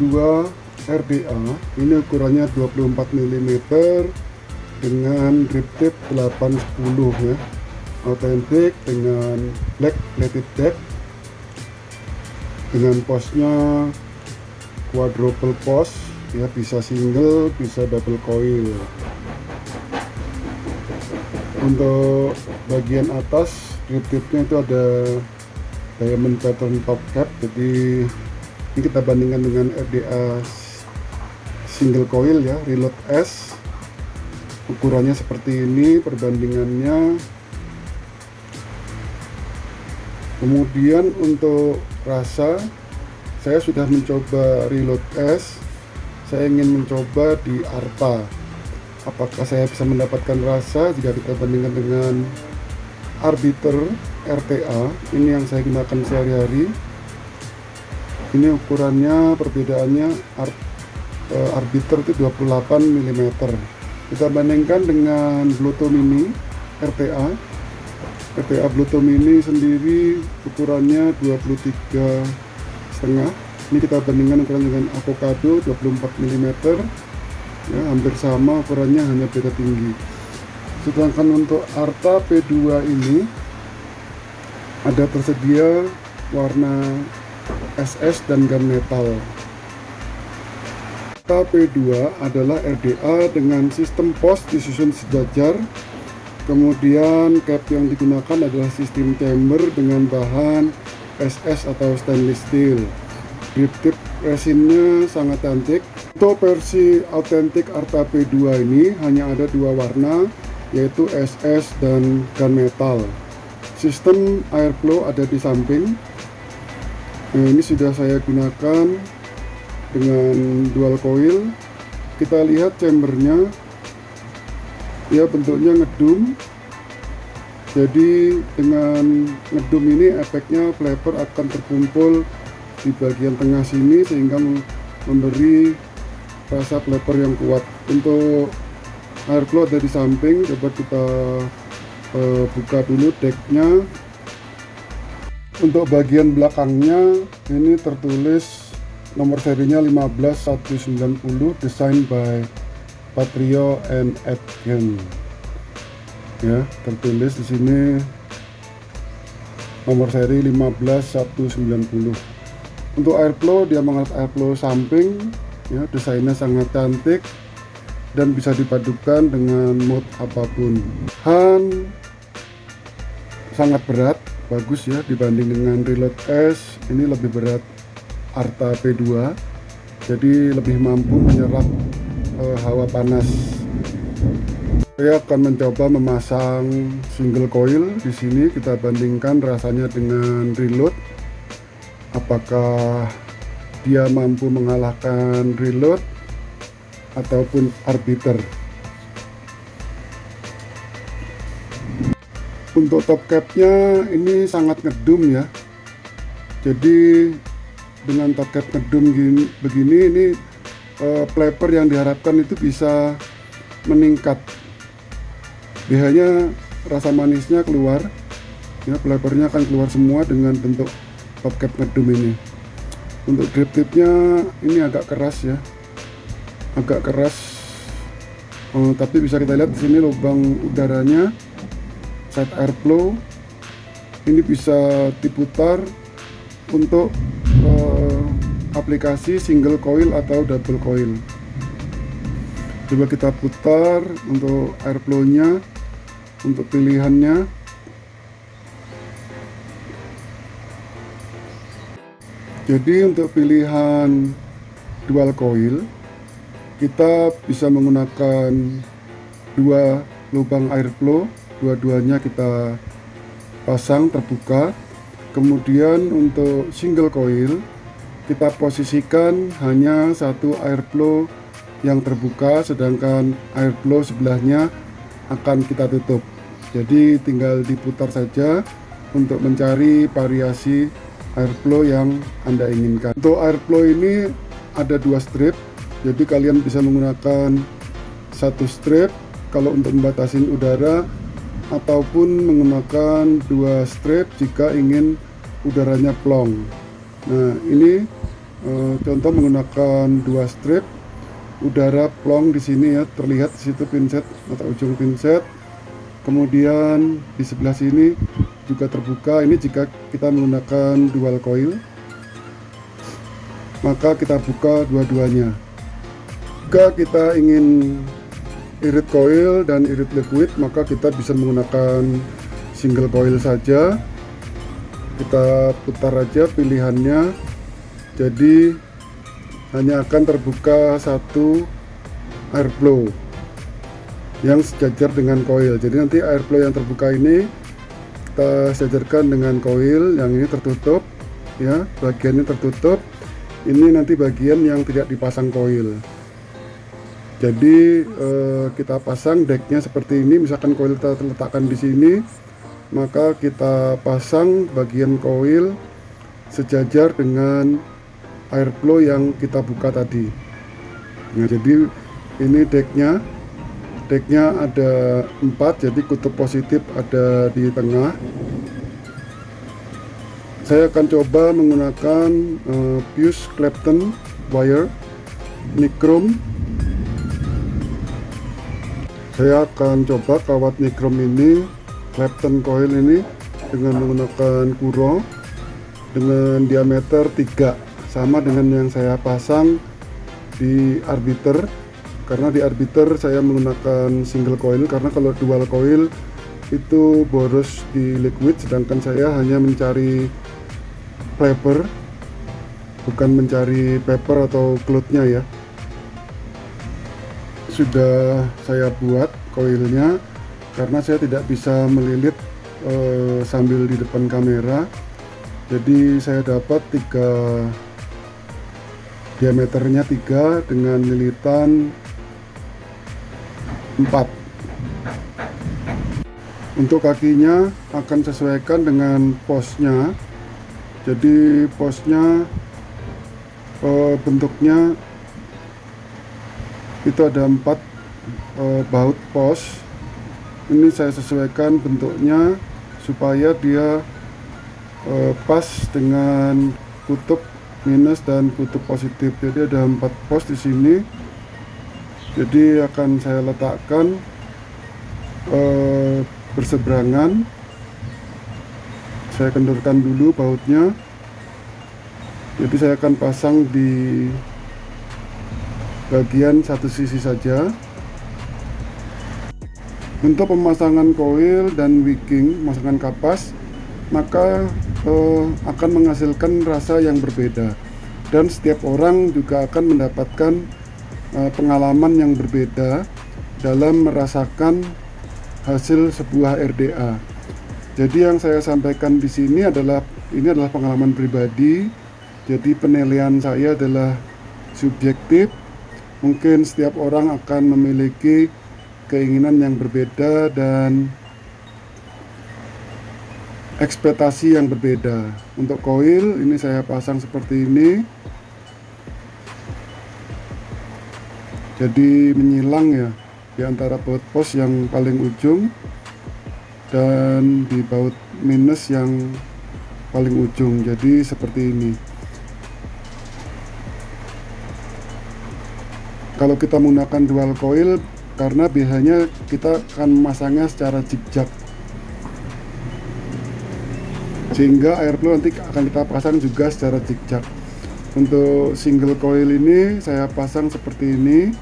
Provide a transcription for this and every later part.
Arta P2 RDA ini ukurannya 24 mm dengan grip tip 810 ya. Autentik dengan black plated deck dengan posnya quadruple post ya bisa single bisa double coil. Untuk bagian atas grip tipnya itu ada diamond pattern top cap jadi ini kita bandingkan dengan RDA single coil ya reload S. Ukurannya seperti ini perbandingannya. Kemudian untuk rasa saya sudah mencoba reload S. Saya ingin mencoba di Arta apakah saya bisa mendapatkan rasa jika kita bandingkan dengan arbiter RTA ini yang saya gunakan sehari-hari ini ukurannya perbedaannya ar, e, arbiter itu 28 mm kita bandingkan dengan Bluetooth mini RTA RTA Bluetooth mini sendiri ukurannya 23 setengah. Ini kita bandingkan ukuran dengan avocado 24 mm ya hampir sama ukurannya hanya beda tinggi. Sedangkan untuk Arta P2 ini ada tersedia warna SS dan gunmetal Arta P2 adalah RDA dengan sistem pos disusun sejajar. Kemudian cap yang digunakan adalah sistem chamber dengan bahan SS atau stainless steel. Grip tip resinnya sangat cantik untuk versi autentik Arta P2 ini hanya ada dua warna yaitu SS dan gunmetal sistem airflow ada di samping ini sudah saya gunakan dengan dual coil. Kita lihat chambernya. Ya bentuknya ngedum. Jadi dengan ngedum ini efeknya flapper akan terkumpul di bagian tengah sini sehingga memberi rasa flapper yang kuat. Untuk airflow ada di samping coba kita uh, buka dulu decknya untuk bagian belakangnya ini tertulis nomor serinya 15190 design by Patrio and Atkin ya tertulis di sini nomor seri 15190 untuk airflow dia mengangkat airflow samping ya desainnya sangat cantik dan bisa dipadukan dengan mode apa pun. Han sangat berat bagus ya dibanding dengan reload S ini lebih berat. Arta P2 jadi lebih mampu menyerap uh, hawa panas. Saya akan mencoba memasang single coil di sini. Kita bandingkan rasanya dengan reload. Apakah dia mampu mengalahkan reload ataupun arbiter untuk top capnya ini sangat ngedum ya. Jadi dengan top cap ngedum gini, begini ini uh, flavor yang diharapkan itu bisa meningkat. Biasanya rasa manisnya keluar. Ya flavornya akan keluar semua dengan bentuk top cap ngedum ini. Untuk grip tipnya ini agak keras ya. Agak keras. Oh, tapi bisa kita lihat di sini lubang udaranya side airflow ini bisa diputar untuk uh, aplikasi single coil atau double coil. Coba kita putar untuk airflow nya untuk pilihannya. Jadi untuk pilihan dual coil kita bisa menggunakan dua lubang airflow dua-duanya kita pasang terbuka. Kemudian untuk single coil kita posisikan hanya satu airflow yang terbuka sedangkan airflow sebelahnya akan kita tutup. Jadi tinggal diputar saja untuk mencari variasi airflow yang anda inginkan. Untuk airflow ini ada dua strip jadi kalian bisa menggunakan satu strip. Kalau untuk membatasi udara ataupun menggunakan dua strip jika ingin udaranya plong. Nah ini Eh, contoh menggunakan dua strip udara plong di sini ya terlihat di situ pinset atau ujung pinset. Kemudian di sebelah sini juga terbuka ini jika kita menggunakan dual coil maka kita buka dua-duanya. Jika kita ingin irit coil dan irit liquid maka kita bisa menggunakan single coil saja. Kita putar aja pilihannya. Jadi hanya akan terbuka satu airflow yang sejajar dengan coil jadi nanti airflow yang terbuka ini kita sejajarkan dengan coil yang ini tertutup ya. Bagian ini tertutup. Ini nanti bagian yang tidak dipasang coil jadi eh, kita pasang decknya seperti ini. Misalkan coil kita letakkan di sini maka kita pasang bagian coil sejajar dengan airflow yang kita buka tadi. Nah jadi ini decknya. Decknya ada empat jadi kutub positif ada di tengah. Saya akan coba menggunakan uh, fuse Clapton wire nichrome saya akan coba kawat nichrome ini Clapton coil ini dengan menggunakan kuro dengan diameter 3 sama dengan yang saya pasang di arbiter. Karena di arbiter saya menggunakan single coil karena kalau dual coil itu boros di liquid sedangkan saya hanya mencari paper bukan mencari paper atau clothnya ya sudah saya buat coilnya karena saya tidak bisa melilit uh, sambil di depan kamera. Jadi saya dapat tiga diameternya 3 dengan lilitan 4 untuk kakinya akan sesuaikan dengan posnya. Jadi posnya eh, bentuknya itu ada empat eh, baut pos. Ini saya sesuaikan bentuknya supaya dia eh, pas dengan kutub minus dan kutub positif. Jadi ada empat pos di sini. Jadi akan saya letakkan eh, berseberangan. Saya kendorkan dulu bautnya. Jadi saya akan pasang di bagian satu sisi saja untuk pemasangan coil dan wicking pemasangan kapas maka uh, akan menghasilkan rasa yang berbeda dan setiap orang juga akan mendapatkan uh, pengalaman yang berbeda dalam merasakan hasil sebuah RDA. Jadi yang saya sampaikan di sini adalah ini adalah pengalaman pribadi. Jadi penilaian saya adalah subjektif. Mungkin setiap orang akan memiliki keinginan yang berbeda dan ekspektasi yang berbeda. Untuk koil ini saya pasang seperti ini. Jadi menyilang ya di antara baut pos yang paling ujung dan di baut minus yang paling ujung. Jadi seperti ini kalau kita menggunakan dual coil karena biasanya kita akan memasangnya secara zigzag. Sehingga airflow nanti akan kita pasang juga secara zigzag. Untuk single coil ini saya pasang seperti ini.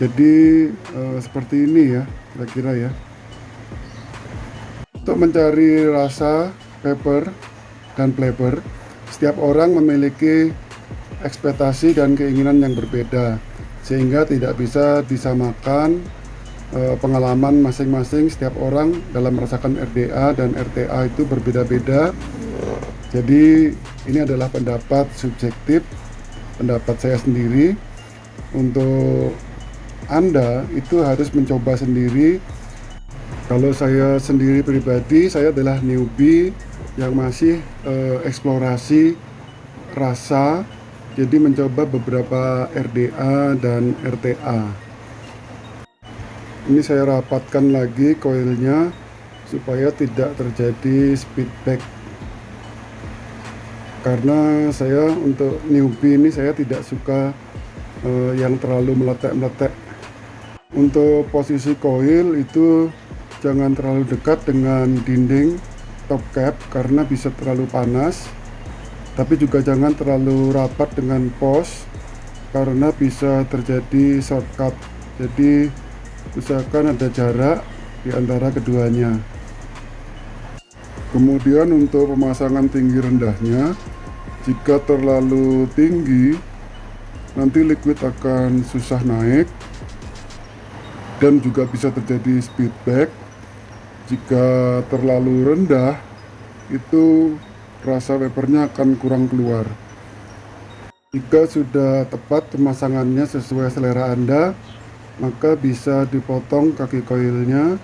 Jadi uh, seperti ini ya kira-kira ya. Untuk mencari rasa paper dan flavor setiap orang memiliki ekspektasi dan keinginan yang berbeda sehingga tidak bisa disamakan Eh, pengalaman masing-masing setiap orang dalam merasakan RDA dan RTA itu berbeda-beda. Jadi ini adalah pendapat subjektif, pendapat saya sendiri. Untuk Anda itu harus mencoba sendiri. Kalau saya sendiri pribadi, saya adalah newbie yang masih uh, eksplorasi rasa, jadi mencoba beberapa RDA dan RTA ini saya rapatkan lagi koilnya supaya tidak terjadi speedback karena saya untuk newbie ini saya tidak suka uh, yang terlalu meletek-meletek. Untuk posisi coil itu jangan terlalu dekat dengan dinding top cap karena bisa terlalu panas tapi juga jangan terlalu rapat dengan pos karena bisa terjadi shortcut. Jadi usahakan ada jarak di antara keduanya. Kemudian untuk pemasangan tinggi rendahnya jika terlalu tinggi nanti liquid akan susah naik dan juga bisa terjadi speed back. Jika terlalu rendah itu rasa wafernya akan kurang keluar. Jika sudah tepat pemasangannya sesuai selera Anda maka bisa dipotong kaki koilnya.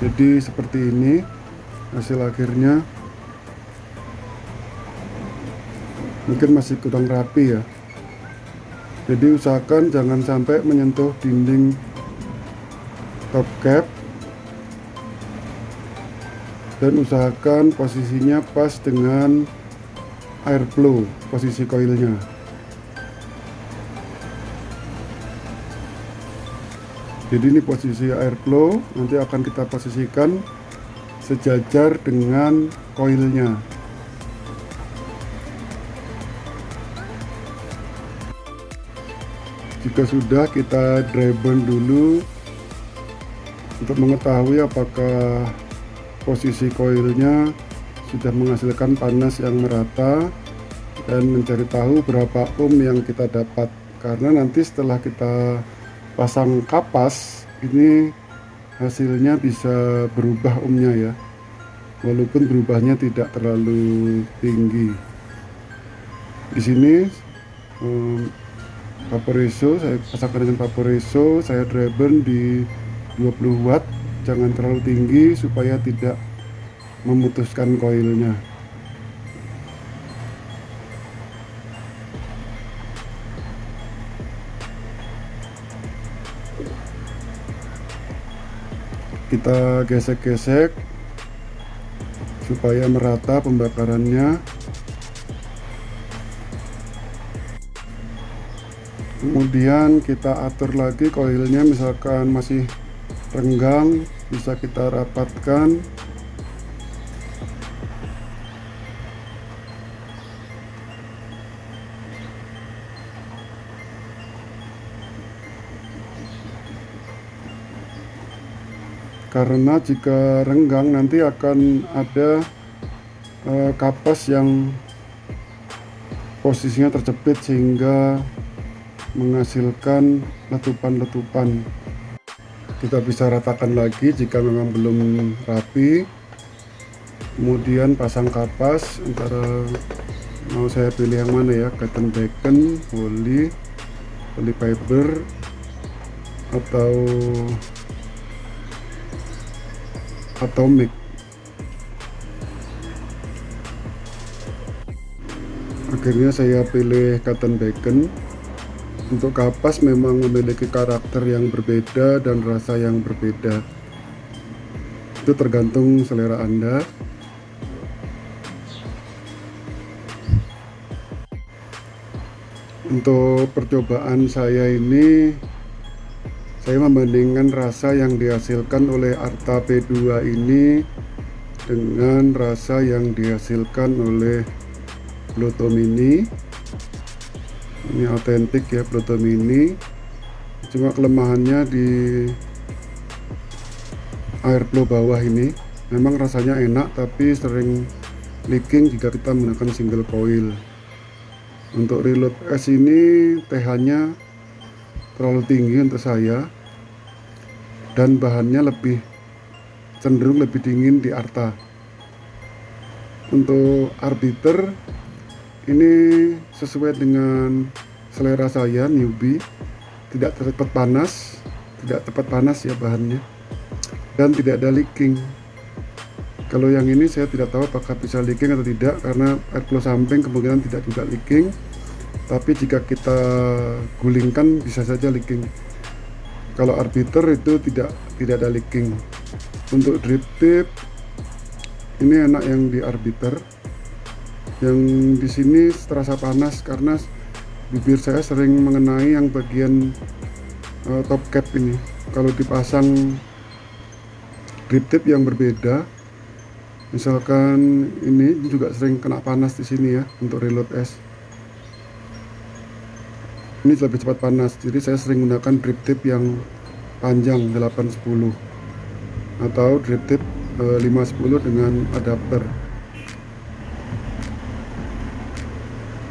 Jadi seperti ini hasil akhirnya. Mungkin masih kurang rapi ya. Jadi usahakan jangan sampai menyentuh dinding top cap dan usahakan posisinya pas dengan air flow posisi koilnya. Jadi ini posisi air flow nanti akan kita posisikan sejajar dengan koilnya. Jika sudah kita dry burn dulu untuk mengetahui apakah posisi koilnya sudah menghasilkan panas yang merata dan mencari tahu berapa ohm yang kita dapat. Karena nanti setelah kita pasang kapas ini hasilnya bisa berubah umnya ya. Walaupun berubahnya tidak terlalu tinggi. Di sini um, saya pasangkan dengan vaporeso saya burn di 20 watt jangan terlalu tinggi supaya tidak memutuskan koilnya. Kita gesek-gesek supaya merata pembakarannya. Kemudian kita atur lagi koilnya misalkan masih renggang bisa kita rapatkan. Karena jika renggang nanti akan ada uh, kapas yang posisinya terjepit sehingga menghasilkan letupan-letupan kita bisa ratakan lagi jika memang belum rapi. Kemudian pasang kapas antara mau saya pilih yang mana ya? Cotton bacon, poly, poly fiber atau atomic akhirnya saya pilih cotton bacon untuk kapas memang memiliki karakter yang berbeda dan rasa yang berbeda. Itu tergantung selera anda. Untuk percobaan saya ini saya membandingkan rasa yang dihasilkan oleh Arta P2 ini dengan rasa yang dihasilkan oleh Pluto Mini ini autentik ya Pluto Mini. Cuma kelemahannya di air flow bawah ini. Memang rasanya enak tapi sering leaking jika kita menggunakan single coil. Untuk reload S ini TH nya terlalu tinggi untuk saya. Dan bahannya lebih cenderung lebih dingin di Arta. Untuk arbiter ini sesuai dengan selera saya newbie. Tidak cepat panas tidak cepat panas ya bahannya. Dan tidak ada leaking. Kalau yang ini saya tidak tahu apakah bisa leaking atau tidak karena airflow samping kemungkinan tidak juga leaking. Tapi jika kita gulingkan bisa saja leaking. Kalau arbiter itu tidak tidak ada leaking. Untuk drip tip ini enak yang di arbiter yang di sini terasa panas karena bibir saya sering mengenai yang bagian uh, top cap ini. Kalau dipasang grip tip yang berbeda misalkan ini juga sering kena panas di sini ya untuk reload S ini lebih cepat panas jadi saya sering menggunakan grip tip yang panjang 810 atau drip tip 510 dengan adapter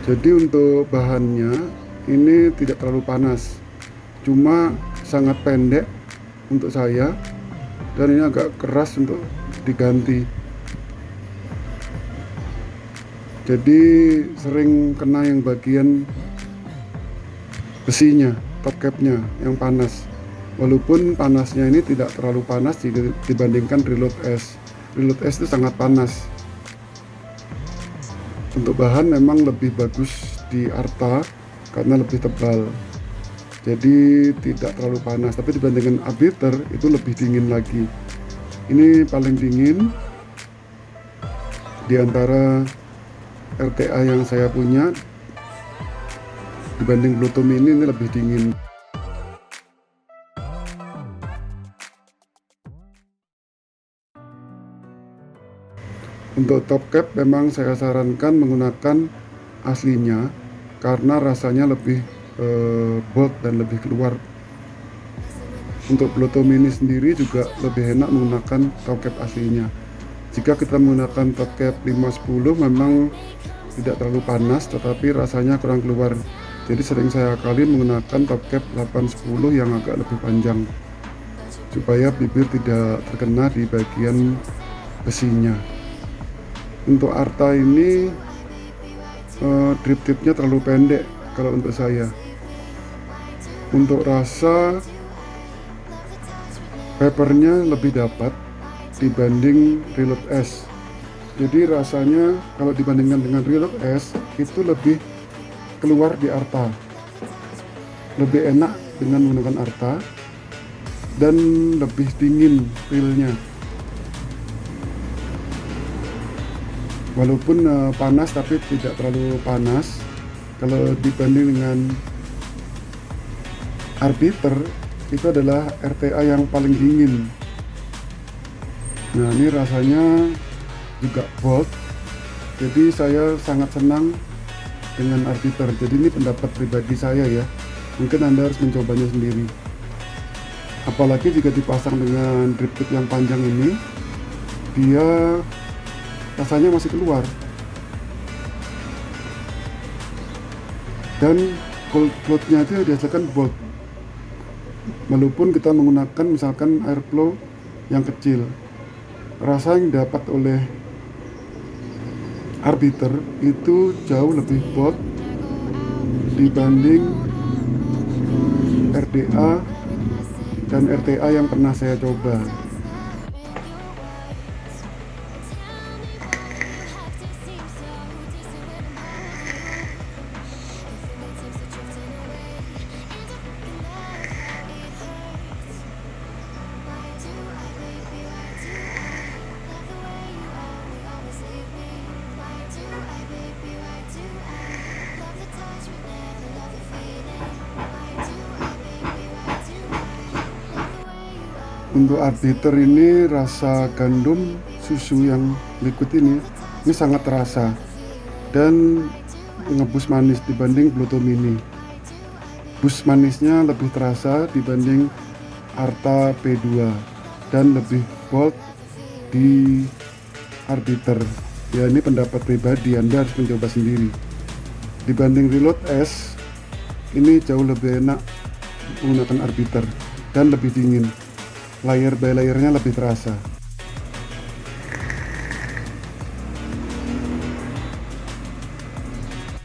jadi untuk bahannya ini tidak terlalu panas. Cuma sangat pendek untuk saya dan ini agak keras untuk diganti. Jadi sering kena yang bagian besinya top capnya yang panas. Walaupun panasnya ini tidak terlalu panas dibandingkan reload S. Reload S itu sangat panas untuk bahan memang lebih bagus di Arta karena lebih tebal. Jadi tidak terlalu panas. Tapi dibandingkan arbiter itu lebih dingin lagi. Ini paling dingin di antara RTA yang saya punya. Dibanding Bluetooth ini ini lebih dingin untuk top cap memang saya sarankan menggunakan aslinya karena rasanya lebih eh, bold dan lebih keluar. Untuk Bluetooth mini sendiri juga lebih enak menggunakan top cap aslinya. Jika kita menggunakan top cap 510 memang tidak terlalu panas tetapi rasanya kurang keluar. Jadi sering saya kali menggunakan top cap 810 yang agak lebih panjang supaya bibir tidak terkena di bagian besinya untuk Arta ini uh, drip tipnya terlalu pendek kalau untuk saya. Untuk rasa papernya lebih dapat dibanding reload S. Jadi rasanya kalau dibandingkan dengan reload S itu lebih keluar di Arta. Lebih enak dengan menggunakan Arta dan lebih dingin feelnya walaupun uh, panas tapi tidak terlalu panas. Kalau dibanding dengan arbiter itu adalah RTA yang paling dingin. Nah ini rasanya juga bold. Jadi saya sangat senang dengan arbiter. Jadi ini pendapat pribadi saya ya. Mungkin anda harus mencobanya sendiri. Apalagi jika dipasang dengan drip tip yang panjang ini dia rasanya masih keluar. Dan cold floatnya itu dihasilkan bolt walaupun kita menggunakan misalkan airflow yang kecil. Rasa yang dapat oleh arbiter itu jauh lebih bold dibanding RDA dan RTA yang pernah saya coba untuk arbiter ini rasa gandum susu yang liquid ini ini sangat terasa dan ngebus manis dibanding Bluetooth mini. Bus manisnya lebih terasa dibanding Arta P2 dan lebih bold di arbiter ya ini pendapat pribadi anda harus mencoba sendiri. Dibanding reload S ini jauh lebih enak menggunakan arbiter dan lebih dingin layer by layernya lebih terasa.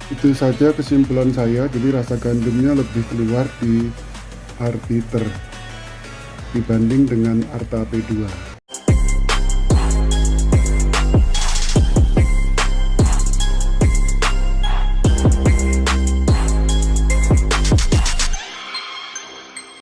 Itu saja kesimpulan saya jadi rasa gandumnya lebih keluar di arbiter dibanding dengan Arta P2